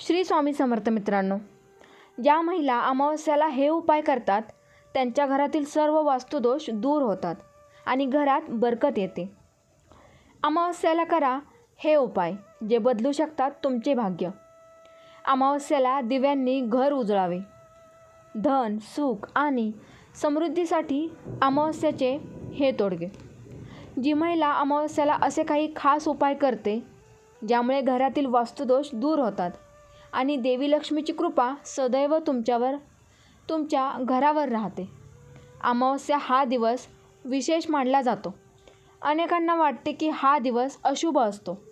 श्री स्वामी समर्थ मित्रांनो ज्या महिला अमावस्याला हे उपाय करतात त्यांच्या घरातील सर्व वास्तुदोष दूर होतात आणि घरात बरकत येते. अमावस्याला करा हे उपाय जे बदलू शकतात तुमचे भाग्य. अमावस्याला दिव्यांनी घर उजळावे. धन सुख आणि समृद्धीसाठी अमावस्याचे हे तोडगे. जी महिला अमावस्याला असे काही खास उपाय करते ज्यामुळे घरातील वास्तुदोष दूर होतात आणि देवी लक्ष्मीची कृपा सदैव तुमच्यावर तुमच्या घरावर राहते. अमावस्या हा दिवस विशेष मानला जातो. अनेकांना वाटते की हा दिवस अशुभ असतो.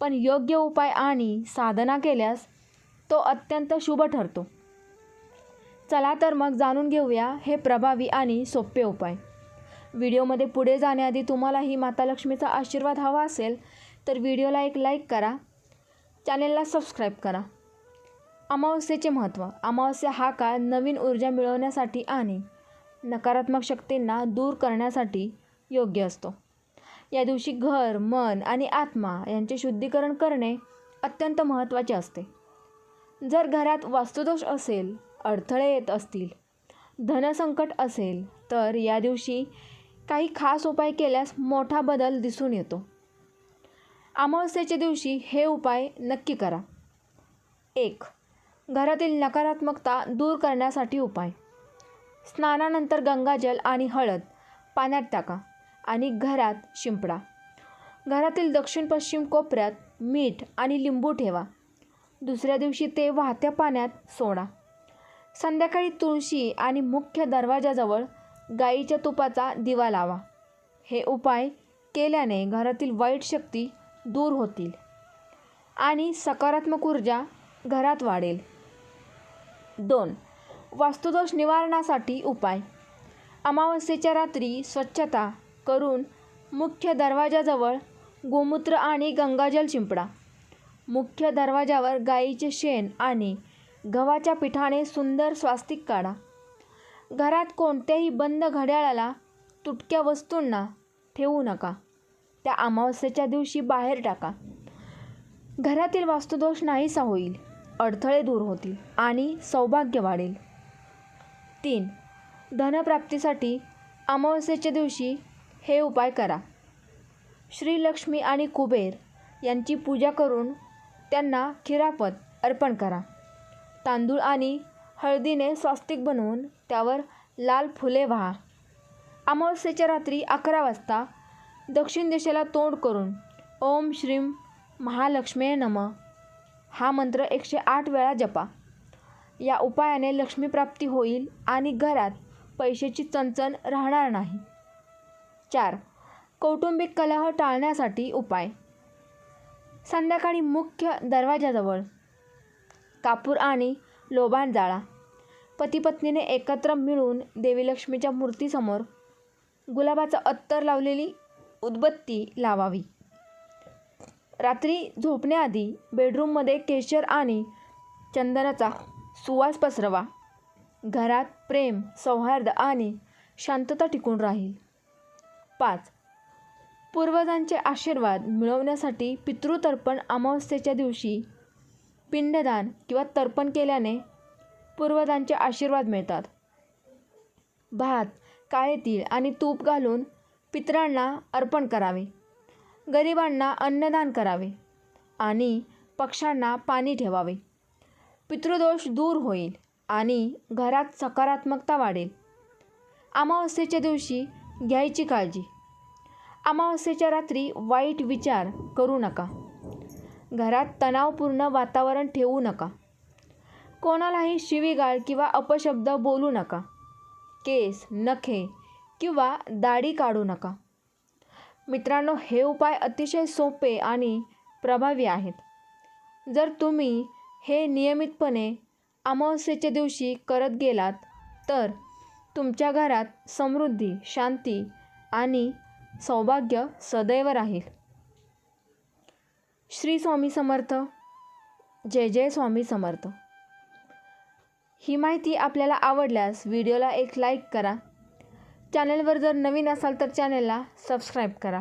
पण योग्य उपाय आणि साधना केल्यास तो अत्यंत शुभ ठरतो. चला तर मग जाणून घेऊया हे प्रभावी आणि सोपे उपाय. व्हिडिओमध्ये पुढे जाण्याआधी तुम्हालाही माता लक्ष्मीचा आशीर्वाद हवा असेल तर व्हिडिओला एक लाईक करा. चॅनेलला सबस्क्राईब करा. अमावस्येचे महत्त्व. अमावस्या हा काळ नवीन ऊर्जा मिळवण्यासाठी आणि नकारात्मक शक्तींना दूर करण्यासाठी योग्य असतो. या दिवशी घर मन आणि आत्मा यांचे शुद्धीकरण करणे अत्यंत महत्त्वाचे असते. जर घरात वास्तुदोष असेल अडथळे येत असतील धनसंकट असेल तर या दिवशी काही खास उपाय केल्यास मोठा बदल दिसून येतो. अमावस्येच्या दिवशी हे उपाय नक्की करा. एक घरातील नकारात्मकता दूर करण्यासाठी उपाय. स्नानानंतर गंगाजल आणि हळद पाण्यात टाका आणि घरात शिंपडा. घरातील दक्षिण पश्चिम कोपऱ्यात मीठ आणि लिंबू ठेवा. दुसऱ्या दिवशी ते वाहत्या पाण्यात सोडा. संध्याकाळी तुळशी आणि मुख्य दरवाजाजवळ गाईच्या तुपाचा दिवा लावा. हे उपाय केल्याने घरातील वाईट शक्ती दूर होतील आणि सकारात्मक ऊर्जा घरात वाढेल. दोन. वास्तुदोष निवारणासाठी उपाय. अमावस्येच्या रात्री स्वच्छता करून मुख्य दरवाजाजवळ गोमूत्र आणि गंगाजल शिंपडा. मुख्य दरवाजावर गाईचे शेण आणि गव्हाच्या पिठाने सुंदर स्वास्तिक काढा. घरात कोणत्याही बंद घड्याळाला तुटक्या वस्तूंना ठेवू नका. त्या अमावस्येच्या दिवशी बाहेर टाका. घरातील वास्तुदोष नाहीसा होईल. अडथळे दूर होतील आणि सौभाग्य वाढेल. तीन धनप्राप्तीसाठी अमावस्येच्या दिवशी हे उपाय करा. श्रीलक्ष्मी आणि कुबेर यांची पूजा करून त्यांना खिरापत अर्पण करा. तांदूळ आणि हळदीने स्वास्तिक बनवून त्यावर लाल फुले व्हा. अमावस्येच्या रात्री अकरा वाजता दक्षिण दिशेला तोंड करून ओम श्रीम महालक्ष्मी नम. हा मंत्र एकशे आठ वेळा जपा. या उपायाने लक्ष्मीप्राप्ती होईल आणि घरात पैशाची चणचण राहणार नाही. चार कौटुंबिक कलह टाळण्यासाठी उपाय. संध्याकाळी मुख्य दरवाजाजवळ. कापूर आणि लोबाण जाळा. पतीपत्नीने एकत्र मिळून देवी लक्ष्मीच्या मूर्तीसमोर गुलाबाचं अत्तर लावलेली उदबत्ती लावावी. रात्री झोपण्याआधी बेडरूममध्ये केशर आणि चंदनाचा सुवास पसरवा. घरात प्रेम सौहार्द आणि शांतता टिकून राहील. पाच. पूर्वजांचे आशीर्वाद मिळवण्यासाठी पितृतर्पण अमावस्येच्या दिवशी पिंडदान किंवा तर्पण केल्याने पूर्वजांचे आशीर्वाद मिळतात. भात काळे तीळ आणि तूप घालून पितरांना अर्पण करावे. गरिबांना अन्नदान करावे आणि पक्ष्यांना पाणी ठेवावे. पितृदोष दूर होईल आणि घरात सकारात्मकता वाढेल. अमावस्येच्या दिवशी घ्यायची काळजी. अमावस्येच्या रात्री वाईट विचार करू नका. घरात तणावपूर्ण वातावरण ठेवू नका. कोणालाही शिवीगाळ किंवा अपशब्द बोलू नका. केस नखे किंवा दाढी काढू नका. मित्रांनो हे उपाय अतिशय सोपे आणि प्रभावी आहेत. जर तुम्ही हे नियमितपणे अमावस्येच्या दिवशी करत गेलात तर तुमच्या घरात समृद्धी शांती आणि सौभाग्य सदैव राहील. श्री स्वामी समर्थ. जय जय स्वामी समर्थ. ही माहिती आपल्याला आवडल्यास व्हिडिओला एक लाईक करा चॅनलवर जर नवीन असाल तर चॅनलला सबस्क्राईब करा.